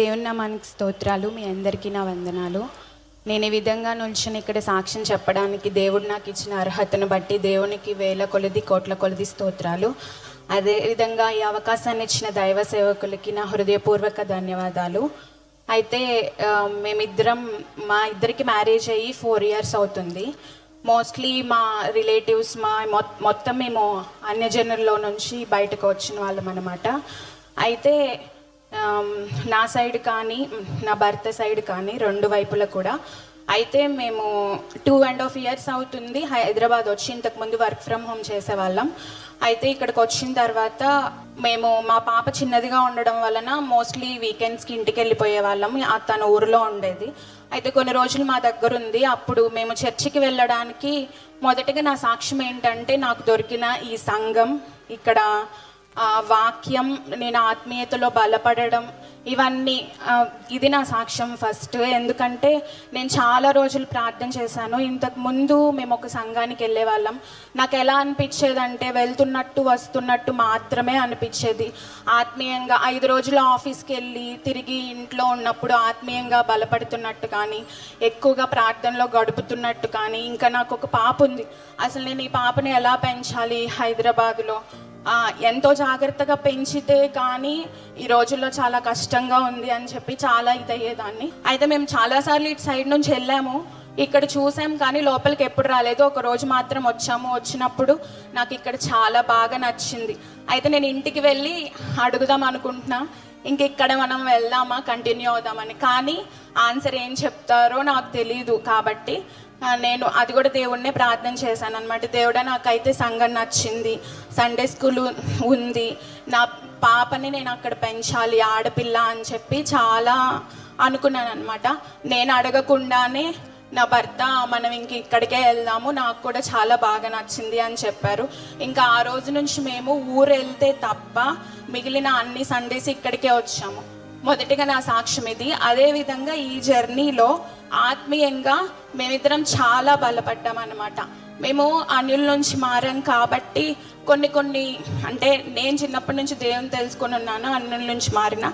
దేవుని నామానికి స్తోత్రాలు మీ అందరికీ నా వందనాలు. నేను ఈ విధంగా నిల్చుని ఇక్కడ సాక్ష్యం చెప్పడానికి దేవుడు నాకు ఇచ్చిన అర్హతను బట్టి దేవునికి వేల కొలది కోట్ల కొలది స్తోత్రాలు. అదేవిధంగా ఈ అవకాశాన్ని ఇచ్చిన దైవ సేవకులకి నా హృదయపూర్వక ధన్యవాదాలు. అయితే మేమిద్దరం మా ఇద్దరికి మ్యారేజ్ అయ్యి ఫోర్ ఇయర్స్ అవుతుంది. మోస్ట్లీ మా రిలేటివ్స్ మా మొ- మొత్తం మేము అన్యజనుల్లో నుంచి బయటకు వచ్చిన వాళ్ళం అనమాట అయితే నా సైడ్ కానీ నా భర్త సైడ్ కానీ రెండు వైపులా కూడా. అయితే మేము టూ అండ్ హాఫ్ ఇయర్స్ అవుతుంది. హైదరాబాద్ వచ్చి ఇంతకుముందు వర్క్ ఫ్రమ్ హోమ్ చేసేవాళ్ళం. అయితే ఇక్కడికి వచ్చిన తర్వాత మేము మా పాప చిన్నదిగా ఉండడం వలన మోస్ట్లీ వీకెండ్స్కి ఇంటికి వెళ్ళిపోయే వాళ్ళం. ఆ తన ఊరిలో ఉండేది. అయితే కొన్ని రోజులు మా దగ్గర ఉంది. అప్పుడు మేము చర్చికి వెళ్ళడానికి మొదటగా నా సాక్ష్యం ఏంటంటే నాకు దొరికిన ఈ సంఘం ఇక్కడ వాక్యం నేను ఆత్మీయతలో బలపడడం ఇవన్నీ ఇది నా సాక్ష్యం ఫస్ట్. ఎందుకంటే నేను చాలా రోజులు ప్రార్థన చేశాను. ఇంతకు ముందు మేము ఒక సంఘానికి వెళ్ళే వాళ్ళం నాకు ఎలా అనిపించేదంటే వెళ్తున్నట్టు వస్తున్నట్టు మాత్రమే అనిపించేది. ఆత్మీయంగా ఐదు రోజులు ఆఫీస్కి వెళ్ళి తిరిగి ఇంట్లో ఉన్నప్పుడు ఆత్మీయంగా బలపడుతున్నట్టు కానీ ఎక్కువగా ప్రార్థనలో గడుపుతున్నట్టు కానీ ఇంకా నాకు ఒక పాప ఉంది. అసలు నేను ఈ పాపని ఎలా పెంచాలి హైదరాబాద్లో? ఎంతో జాగ్రత్తగా పెంచితే కానీ ఈ రోజుల్లో చాలా కష్టంగా ఉంది అని చెప్పి చాలా ఇదయ్యేదాన్ని. అయితే మేము చాలాసార్లు ఇటు సైడ్ నుంచి వెళ్ళాము. ఇక్కడ చూసాం కానీ లోపలికి ఎప్పుడు రాలేదు. ఒక రోజు మాత్రం వచ్చాము. వచ్చినప్పుడు నాకు ఇక్కడ చాలా బాగా నచ్చింది. అయితే నేను ఇంటికి వెళ్ళి అడుగుదాం అనుకుంటున్నా. ఇంక ఇక్కడ మనం వెళ్దామా? కంటిన్యూ అవుదామని. కానీ ఆన్సర్ ఏం చెప్తారో నాకు తెలియదు కాబట్టి నేను అది కూడా దేవుడినే ప్రార్థన చేశాను అనమాట దేవుడా నాకైతే సంఘం నచ్చింది. సండే స్కూల్ ఉంది. నా పాపని నేను అక్కడ పెంచాలి ఆడపిల్ల అని చెప్పి చాలా అనుకున్నాను అనమాట నేను అడగకుండానే నా భర్త మనం ఇంక ఇక్కడికే వెళ్దాము నాకు కూడా చాలా బాగా నచ్చింది అని చెప్పారు. ఇంకా ఆ రోజు నుంచి మేము ఊరు వెళ్తే తప్ప మిగిలిన అన్ని సండేస్ ఇక్కడికే వచ్చాము. మొదటిగా నా సాక్ష్యం ఇది. అదే విధంగా ఈ జర్నీలో ఆత్మీయంగా మేమిద్దరం చాలా బలపడ్డాం అనమాట మేము అన్యుల నుంచి మారాం కాబట్టి కొన్ని కొన్ని అంటే నేను చిన్నప్పటి నుంచి దేవుని తెలుసుకొని ఉన్నాను అన్యుల నుంచి మారిన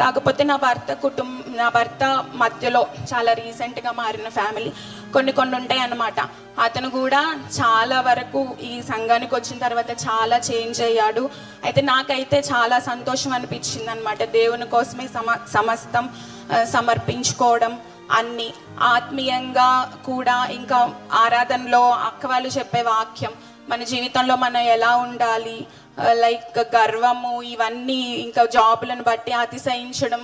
కాకపోతే నా భర్త కుటుంబం నా భర్త మధ్యలో చాలా రీసెంట్గా మారిన ఫ్యామిలీ కొన్ని కొన్ని ఉంటాయి అన్నమాట. అతను కూడా చాలా వరకు ఈ సంఘానికి వచ్చిన తర్వాత చాలా చేంజ్ అయ్యాడు. అయితే నాకైతే చాలా సంతోషం అనిపించింది అనమాట దేవుని కోసమే సమ సమస్తం సమర్పించుకోవడం అన్నీ. ఆత్మీయంగా కూడా ఇంకా ఆరాధనలో అక్క వాళ్ళు చెప్పే వాక్యం మన జీవితంలో మనం ఎలా ఉండాలి? లైక్ గర్వము ఇవన్నీ ఇంకా జాబులను బట్టి అతిశయించడం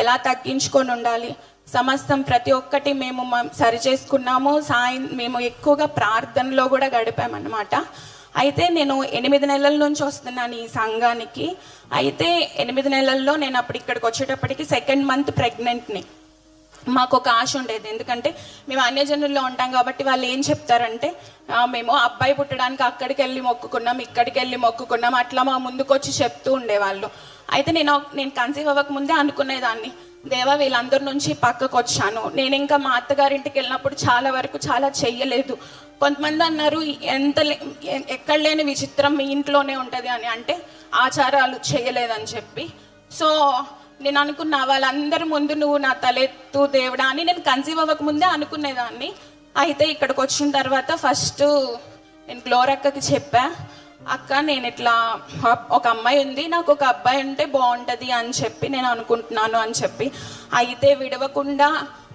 ఎలా తగ్గించుకొని ఉండాలి? సమస్తం ప్రతి ఒక్కటి మేము సరి చేసుకున్నాము. సాయం మేము ఎక్కువగా ప్రార్థనలో కూడా గడిపామన్నమాట. అయితే నేను ఎనిమిది నెలల నుంచి వస్తున్నాను ఈ సంఘానికి. అయితే ఎనిమిది నెలల్లో నేను అప్పుడు ఇక్కడికి వచ్చేటప్పటికి సెకండ్ మంత్ ప్రెగ్నెంట్ని మాకు ఒక ఆశ ఉండేది. ఎందుకంటే మేము అన్యజనుల్లో ఉంటాం కాబట్టి వాళ్ళు ఏం చెప్తారంటే మేము అబ్బాయి పుట్టడానికి అక్కడికి వెళ్ళి మొక్కుకున్నాం ఇక్కడికి వెళ్ళి మొక్కుకున్నాం అట్లా మా ముందుకొచ్చి చెప్తూ ఉండేవాళ్ళు. అయితే నేను నేను కన్సీవ్ అవ్వక ముందే అనుకునేదాన్ని దేవా వీళ్ళందరి నుంచి పక్కకు వచ్చాను నేను ఇంకా మా అత్తగారింటికి వెళ్ళినప్పుడు చాలా వరకు చాలా చెయ్యలేదు. కొంతమంది అన్నారు ఎంత లే- ఎక్కడ లేని విచిత్రం మీ ఇంట్లోనే ఉంటుంది అని. అంటే ఆచారాలు చేయలేదని చెప్పి. సో నేను అనుకున్నా వాళ్ళందరి ముందు నువ్వు నా తలెత్తు దేవుడా అని నేను కన్సీవ్ అవ్వక ముందే అనుకునేదాన్ని. అయితే ఇక్కడికి వచ్చిన తర్వాత ఫస్ట్ నేను గ్లోరక్కకి చెప్పా అక్క నేను ఇట్లా ఒక అమ్మాయి ఉంది నాకు ఒక అబ్బాయి ఉంటే బాగుంటుంది అని చెప్పి నేను అనుకుంటున్నాను అని చెప్పి. అయితే విడవకుండా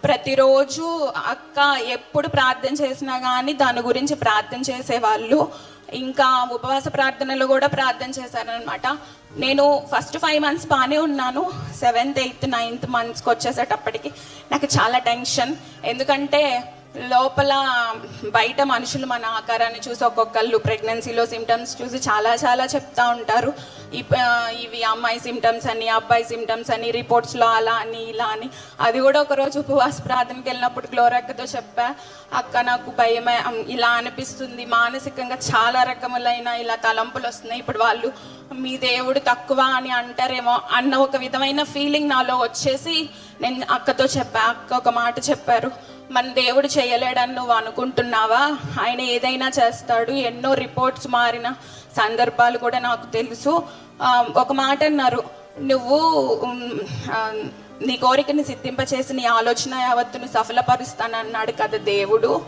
ప్రతిరోజు అక్క ఎప్పుడు ప్రార్థన చేసినా కానీ దాని గురించి ప్రార్థన చేసేవాళ్ళు. ఇంకా ఉపవాస ప్రార్థనలు కూడా ప్రార్థన చేశారనమాట నేను ఫస్ట్ ఫైవ్ మంత్స్ బాగానే ఉన్నాను. సెవెంత్ ఎయిత్ నైన్త్ మంత్స్కి వచ్చేసేటప్పటికి నాకు చాలా టెన్షన్ ఎందుకంటే లోపల బయట మనుషులు మన ఆకారాన్ని చూసి ఒక్కొక్కళ్ళు ప్రెగ్నెన్సీలో సిమ్టమ్స్ చూసి చాలా చాలా చెప్తా ఉంటారు. ఇవి అమ్మాయి సిమ్టమ్స్ అని అబ్బాయి సిమ్టమ్స్ అని రిపోర్ట్స్లో అలా అని ఇలా అని. అది కూడా ఒకరోజు ఉపవాస ప్రార్థనకి వెళ్ళినప్పుడు గ్లోరక్కతో చెప్పా అక్క నాకు భయమే ఇలా అనిపిస్తుంది. మానసికంగా చాలా రకములైన ఇలా తలంపులు వస్తున్నాయి. ఇప్పుడు వాళ్ళు మీ దేవుడు తక్కువ అని అంటారేమో అన్న ఒక విధమైన ఫీలింగ్ నాలో వచ్చేసి నేను అక్కతో చెప్పా అక్క ఒక మాట చెప్పారు. మన దేవుడు చేయలేడని నువ్వు అనుకుంటున్నావా? ఆయన ఏదైనా చేస్తాడు. ఎన్నో రిపోర్ట్స్ మారిన సందర్భాలు కూడా నాకు తెలుసు. ఒక మాట అన్నారు. నువ్వు నీ కోరికని సిద్ధింపచేసి నీ ఆలోచన యావత్తును సఫలపరుస్తానన్నాడు కదా దేవుడు.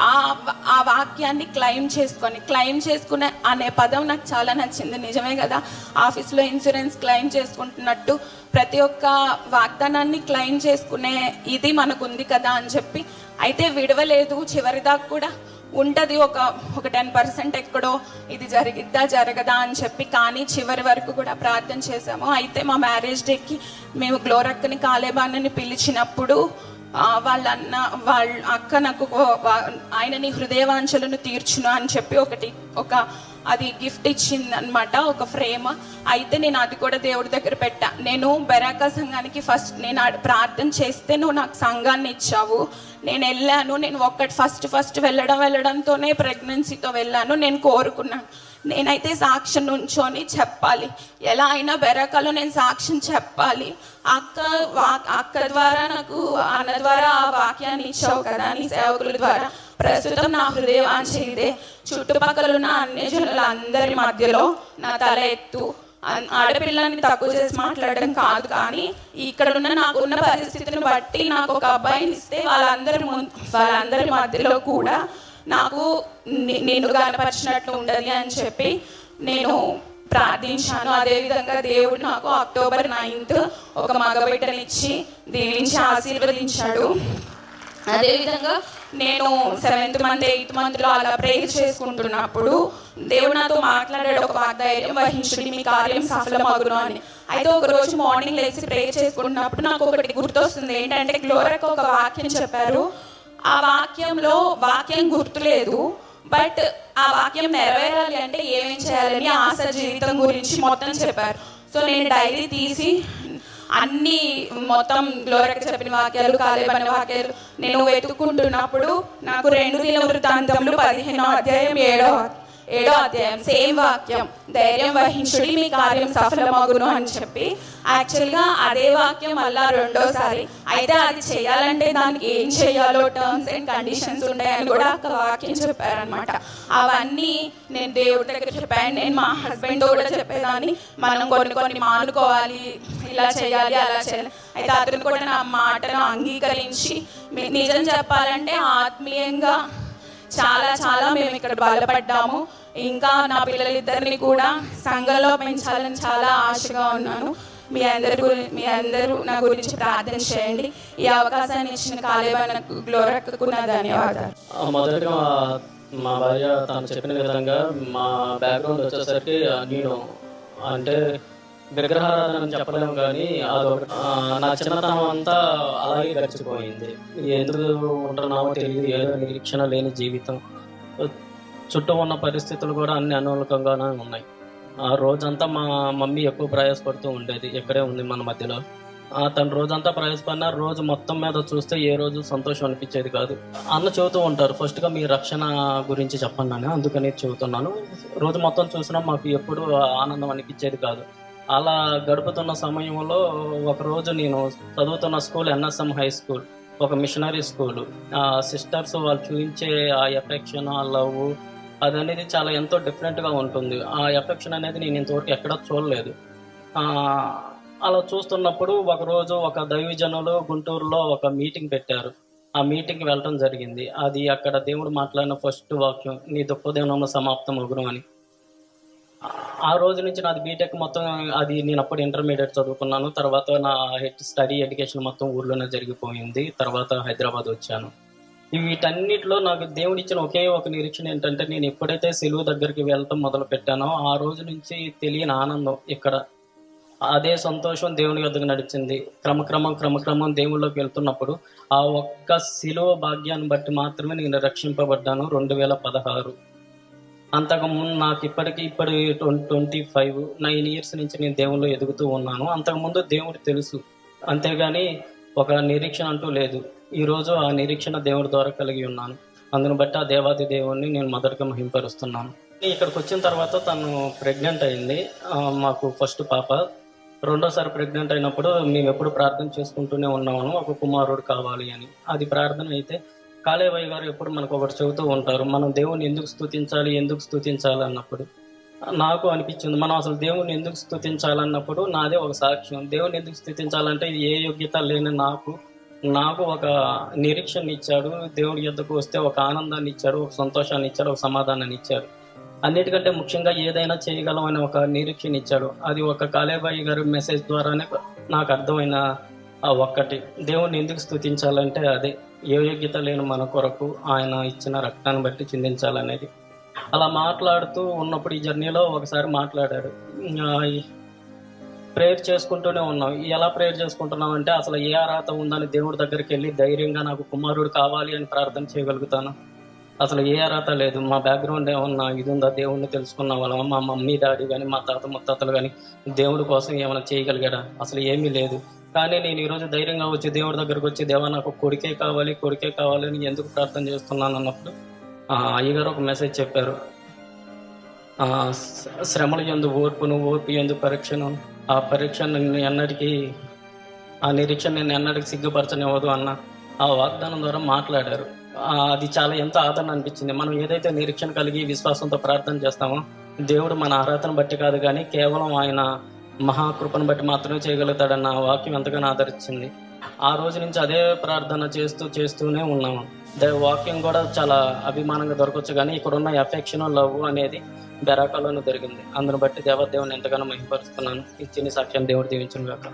ఆ ఆ వాక్యాన్ని క్లెయిమ్ చేసుకొని క్లెయిమ్ చేసుకునే అనే పదం నాకు చాలా నచ్చింది. నిజమే కదా? ఆఫీస్లో ఇన్సూరెన్స్ క్లెయిమ్ చేసుకుంటున్నట్టు ప్రతి ఒక్క వాగ్దానాన్ని క్లెయిమ్ చేసుకునే ఇది మనకు ఉంది కదా అని చెప్పి అయితే విడవలేదు. చివరిదాకా కూడా ఉంటుంది ఒక ఒక టెన్ పర్సెంట్ ఎక్కడో ఇది జరిగిద్దా జరగదా అని చెప్పి కానీ చివరి వరకు కూడా ప్రార్థన చేశాము. అయితే మా మ్యారేజ్ డేకి మేము గ్లోరక్కని కాలేబాన్నని పిలిచినప్పుడు వాళ్ళన్న వాళ్ళ అక్క నాకు ఆయన నీ హృదయవాంఛలను తీర్చును అని చెప్పి ఒకటి ఒక అది గిఫ్ట్ ఇచ్చింది అనమాట ఒక ఫ్రేమ్. అయితే నేను అది కూడా దేవుడి దగ్గర పెట్టా. నేను బెరాకా సంఘానికి ఫస్ట్ నేను ప్రార్థన చేస్తే నువ్వు నాకు సంఘాన్ని ఇచ్చావు. నేను వెళ్ళాను నేను ఒక్కటి ఫస్ట్ ఫస్ట్ వెళ్ళడం వెళ్ళడంతోనే ప్రెగ్నెన్సీతో వెళ్ళాను. నేను కోరుకున్నాను. నేనైతే సాక్ష్యం నుంచొని చెప్పాలి. ఎలా అయినా బెరకలో నేను సాక్ష్యం చెప్పాలి. అక్క వా- అక్క ద్వారా నాకు అన్న ద్వారా ఆ వాక్యాన్ని ఇచ్చావు కదా నీ సేవకుల ద్వారా. ప్రస్తుతం నా హృదయం ఇదే చుట్టుపక్కల ఉన్న అన్ని జనులందరి మధ్యలో నా తల ఎత్తు. ఆడపిల్లని తక్కువ చేసి మాట్లాడడం కాదు కానీ ఇక్కడ ఉన్న నాకున్న పరిస్థితిని బట్టి నాకు ఒక అబ్బాయిని ఇస్తే వాళ్ళందరి ముందు వాళ్ళందరి మధ్యలో కూడా నాకు నేను కనపరిచినట్లు ఉండదు అని చెప్పి నేను ప్రార్థించాను. అదేవిధంగా దేవుడు నాకు అక్టోబర్ నైన్త్ ఒక మగబిడ్డనిచ్చి దీవించి ఆశీర్వదించాడు. అదేవిధంగా నేను సెవెంత్ మంత్ ఎయిత్ మంత్లో అలా ప్రేయర్ చేసుకుంటున్నప్పుడు దేవుడు నాతో మాట్లాడాడు. ఒక వాగ్దాయం వహించుడి మీ కార్యం సఫలమగును అని. అయితే ఒక రోజు మార్నింగ్ లేచి ప్రేయర్ చేసుకుంటున్నప్పుడు నాకు ఒకటి గుర్తొస్తుంది. ఏంటంటే గ్లోరక్ ఒక వాక్యం చెప్పారు. ఆ వాక్యంలో వాక్యం గుర్తులేదు. బట్ ఆ వాక్యం నెరవేరాలి అంటే ఏమేం చేయాలని ఆశ జీవితం గురించి మొత్తం చెప్పారు. సో నేను డైరీ తీసి అన్ని మొత్తం గ్లోరకి చెప్పిన వాక్యాలు కాలేబని వాక్యాలు నేను వెతుక్కుంటున్నప్పుడు నాకు రెండు దిన వృత్తాంతములు పదిహేనో అధ్యాయం ఏడో ఏడో అధ్యాయం సేమ్ వాక్యం. ధైర్యం వహించుడి మీ కార్యం సఫలమగును అని చెప్పి. యాక్చువల్గా అదే వాక్యం మళ్ళా రెండోసారి. అయితే అది చేయాలంటే దానికి ఏం చేయాలో టర్మ్స్ అండ్ కండిషన్స్ ఉన్నాయని కూడా ఒక వాక్యం చెప్పారనమాట అవన్నీ నేను దేవుడి దగ్గర చెప్పాను. నేను మా హస్బెండ్ కూడా చెప్పేదాన్ని. మనం కొన్ని కొన్ని మానుకోవాలి ఇలా చేయాలి అలా చేయాలి. అయితే అతను కూడా నా మాటను అంగీకరించి మీ- నిజం చెప్పాలంటే ఆత్మీయంగా చాలా చాలా మేము ఇక్కడ బలపడ్డాము. ఇంకా నా పిల్లలిద్దరిని కూడా సంఘంలో పెంచాలని చాలా ఆశగా ఉన్నాను. మీ అందరి గురి మీ అందరూ నా గురించి ప్రార్థన చేయండి. ఈ అవకాశాన్ని ఇచ్చిన కాలేవనకు గ్లోరక్కున్న ధన్యవాదాలు. మొదటగా మా భార్య తను చెప్పిన విధంగా మా బ్యాక్గ్రౌండ్ వచ్చేసరికి నేను అంటే విగ్రహారాధన చెప్పడం చెప్పలేము కానీ అదొక నా చిన్నతనం అంతా అలాగే గడిచిపోయింది. ఎందుకు ఉంటున్నామో తెలియదు. ఏదో నిరీక్షణ లేని జీవితం. చుట్టూ ఉన్న పరిస్థితులు కూడా అన్ని అనుకూలంగానే ఉన్నాయి. ఆ రోజంతా మా మమ్మీ ఎక్కువ ప్రయాసపడుతూ ఉండేది. ఇక్కడే ఉంది మన మధ్యలో. తను రోజంతా ప్రయాసపడినా రోజు మొత్తం మీద చూస్తే ఏ రోజు సంతోషం అనిపించేది కాదు. అన్న చెబుతూ ఉంటారు ఫస్ట్గా మీ రక్షణ గురించి చెప్పండి అని. అందుకని చెబుతున్నాను. రోజు మొత్తం చూసినా మాకు ఎప్పుడు ఆనందం అనిపించేది కాదు. అలా గడుపుతున్న సమయంలో ఒకరోజు నేను చదువుతున్న స్కూల్ ఎన్ఎస్ఎం హై స్కూల్ ఒక మిషనరీ స్కూల్. ఆ సిస్టర్స్ వాళ్ళు చూపించే ఆ ఎఫెక్షన్ ఆ లవ్ అనేది చాలా ఎంతో డిఫరెంట్గా ఉంటుంది. ఆ ఎఫెక్షన్ అనేది నేను ఇంతవరకు ఎక్కడా చూడలేదు. అలా చూస్తున్నప్పుడు ఒకరోజు ఒక దైవజనులు గుంటూరులో ఒక మీటింగ్ పెట్టారు. ఆ మీటింగ్కి వెళ్ళడం జరిగింది. అది అక్కడ దేవుడు మాట్లాడిన ఫస్ట్ వాక్యం నీ దుఃఖదేవనంలో సమాప్తం అగును అని. ఆ- రోజు నుంచి నాది బీటెక్ మొత్తం అది నేను అప్పుడు ఇంటర్మీడియట్ చదువుకున్నాను. తర్వాత నా స్టడీ ఎడ్యుకేషన్ మొత్తం ఊర్లోనే జరిగిపోయింది. తర్వాత హైదరాబాద్ వచ్చాను. వీటన్నిటిలో నాకు దేవుడు ఇచ్చిన ఒకే ఒక నిరీక్షణ ఏంటంటే నేను ఎప్పుడైతే సెలువు దగ్గరికి వెళ్ళటం మొదలు పెట్టానో ఆ రోజు నుంచి తెలియని ఆనందం ఇక్కడ. అదే సంతోషం దేవుని వద్దకు నడిచింది. క్రమక్రమం క్రమక్రమం దేవుళ్ళకి వెళ్తున్నప్పుడు ఆ ఒక్క శిలువ భాగ్యాన్ని బట్టి మాత్రమే నేను రక్షింపబడ్డాను. రెండు వేల పదహారు అంతకుముందు నాకు ఇప్పటికి ఇప్పటి ట్వంటీ ఫైవ్ నైన్ ఇయర్స్ నుంచి నేను దేవుళ్ళు ఎదుగుతూ ఉన్నాను. అంతకుముందు దేవుడు తెలుసు. అంతేగాని ఒక నిరీక్షణ అంటూ లేదు. ఈరోజు ఆ నిరీక్షణ దేవుడి ద్వారా కలిగి ఉన్నాను. అందును బట్టి ఆ దేవాది దేవుణ్ణి నేను మొదటగా మహింపరుస్తున్నాను. ఇక్కడికి వచ్చిన తర్వాత తను ప్రెగ్నెంట్ అయింది. మాకు ఫస్ట్ పాప. రెండోసారి ప్రెగ్నెంట్ అయినప్పుడు మేము ఎప్పుడు ప్రార్థన చేసుకుంటూనే ఉన్నాము. ఒక కుమారుడు కావాలి అని. అది ప్రార్థన అయితే కాళేబాయి గారు ఎప్పుడు మనకు ఒకటి చెబుతూ ఉంటారు మనం దేవుని ఎందుకు స్తుతించాలి ఎందుకు స్తుతించాలి అన్నప్పుడు. నాకు అనిపించింది మనం అసలు దేవుని ఎందుకు స్థుతించాలన్నప్పుడు నాదే ఒక సాక్ష్యం. దేవుని ఎందుకు స్థుతించాలంటే ఏ యోగ్యత లేని నాకు నాకు ఒక నిరీక్షణ ఇచ్చాడు దేవుడి యొద్దకు వస్తే ఒక ఆనందాన్ని ఇచ్చాడు ఒక సంతోషాన్ని ఇచ్చాడు ఒక సమాధానాన్ని ఇచ్చాడు. అన్నిటికంటే ముఖ్యంగా ఏదైనా చేయగలం అని ఒక నిరీక్షణ ఇచ్చాడు. అది ఒక కాలేబాయి గారి మెసేజ్ ద్వారానే నాకు అర్థమైన ఆ ఒక్కటి. దేవుణ్ణి ఎందుకు స్థుతించాలంటే అదే. ఏ యోగ్యత లేని మన కొరకు ఆయన ఇచ్చిన రక్తాన్ని బట్టి చిందించాలనేది. అలా మాట్లాడుతూ ఉన్నప్పుడు ఈ జర్నీలో ఒకసారి మాట్లాడాడు. ప్రేయర్ చేసుకుంటూనే ఉన్నాం. ఎలా ప్రేయర్ చేసుకుంటున్నాం అంటే అసలు ఏ అర్హత ఉందని దేవుడి దగ్గరికి వెళ్ళి ధైర్యంగా నాకు కుమారుడు కావాలి అని ప్రార్థన చేయగలుగుతాను. అసలు ఏ అర్హత లేదు. మా బ్యాక్గ్రౌండ్ ఏమన్నా ఇది ఉందా? దేవుడిని తెలుసుకున్న వాళ్ళం మా మమ్మీ డాడీ కానీ మా తాత ముత్తాతలు కానీ దేవుడి కోసం ఏమైనా చేయగలిగాడా అసలు ఏమీ లేదు. కానీ నేను ఈరోజు ధైర్యంగా వచ్చి దేవుడి దగ్గరకు వచ్చి దేవా నాకు కొడుకే కావాలి కొడుకే కావాలి అని ఎందుకు ప్రార్థన చేస్తున్నాను? అన్నప్పుడు అయ్యగారు ఒక మెసేజ్ చెప్పారు. శ్రమల ఎందు ఓర్పును ఓర్పు ఎందు పరీక్షను ఆ పరీక్ష నిన్ను ఎన్నటికీ ఆ నిరీక్షణ నేను ఎన్నటికి సిగ్గుపరచనివ్వదు అన్న ఆ వాగ్దానం ద్వారా మాట్లాడారు. అది చాలా ఎంతో ఆదరణ అనిపించింది. మనం ఏదైతే నిరీక్షణ కలిగి విశ్వాసంతో ప్రార్థన చేస్తామో దేవుడు మన అర్హతను బట్టి కాదు కానీ కేవలం ఆయన మహాకృపను బట్టి మాత్రమే చేయగలుగుతాడన్న ఆ వాక్యం ఎంతగానో ఆదరించింది ఆ రోజు నుంచి అదే ప్రార్థన చేస్తూ చేస్తూనే ఉన్నాము. దేవ వాక్యం కూడా చాలా అభిమానంగా దొరకవచ్చు కానీ ఇక్కడ ఉన్న ఎఫెక్షన్ లవ్ అనేది బెరాకాలోనే దొరికింది. అందును బట్టి దేవదేవుని ఎంతగానో మహిపరుస్తున్నాను. ఇచ్చిన సాక్ష్యం దేవుడు దీవించిన కాక